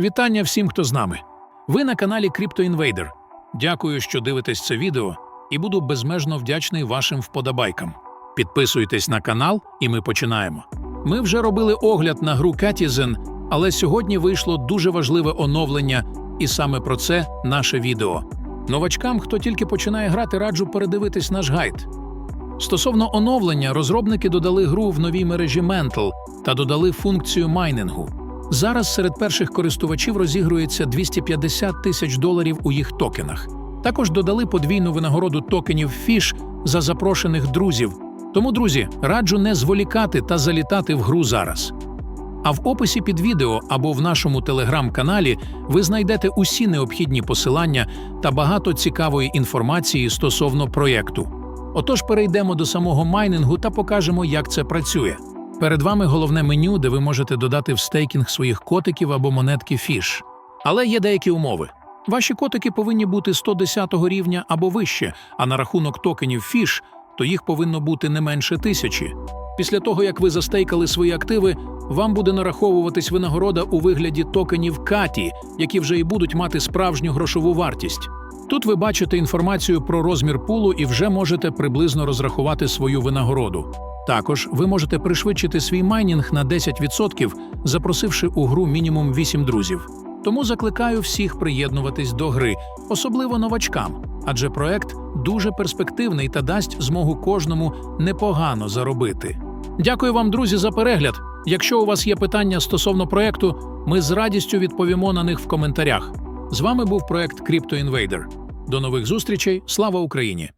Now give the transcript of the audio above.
Вітання всім, хто з нами. Ви на каналі CryptoInvader. Дякую, що дивитесь це відео, і буду безмежно вдячний вашим вподобайкам. Підписуйтесь на канал, і ми починаємо. Ми вже робили огляд на гру Catizen, але сьогодні вийшло дуже важливе оновлення, і саме про це наше відео. Новачкам, хто тільки починає грати, раджу передивитись наш гайд. Стосовно оновлення, розробники додали гру в новій мережі Mental та додали функцію майнингу. Зараз серед перших користувачів розігрується 250 тисяч доларів у їх токенах. Також додали подвійну винагороду токенів Fish за запрошених друзів. Тому, друзі, раджу не зволікати та залітати в гру зараз. А в описі під відео або в нашому телеграм-каналі ви знайдете усі необхідні посилання та багато цікавої інформації стосовно проєкту. Отож, перейдемо до самого майнингу та покажемо, як це працює. Перед вами головне меню, де ви можете додати в стейкінг своїх котиків або монетки Fish. Але є деякі умови. Ваші котики повинні бути 110 рівня або вище, а на рахунок токенів Fish, то їх повинно бути не менше тисячі. Після того, як ви застейкали свої активи, вам буде нараховуватись винагорода у вигляді токенів Каті, які вже і будуть мати справжню грошову вартість. Тут ви бачите інформацію про розмір пулу і вже можете приблизно розрахувати свою винагороду. Також ви можете пришвидшити свій майнінг на 10%, запросивши у гру мінімум 8 друзів. Тому закликаю всіх приєднуватись до гри, особливо новачкам, адже проект дуже перспективний та дасть змогу кожному непогано заробити. Дякую вам, друзі, за перегляд. Якщо у вас є питання стосовно проекту, ми з радістю відповімо на них в коментарях. З вами був проект CryptoInvader. До нових зустрічей. Слава Україні!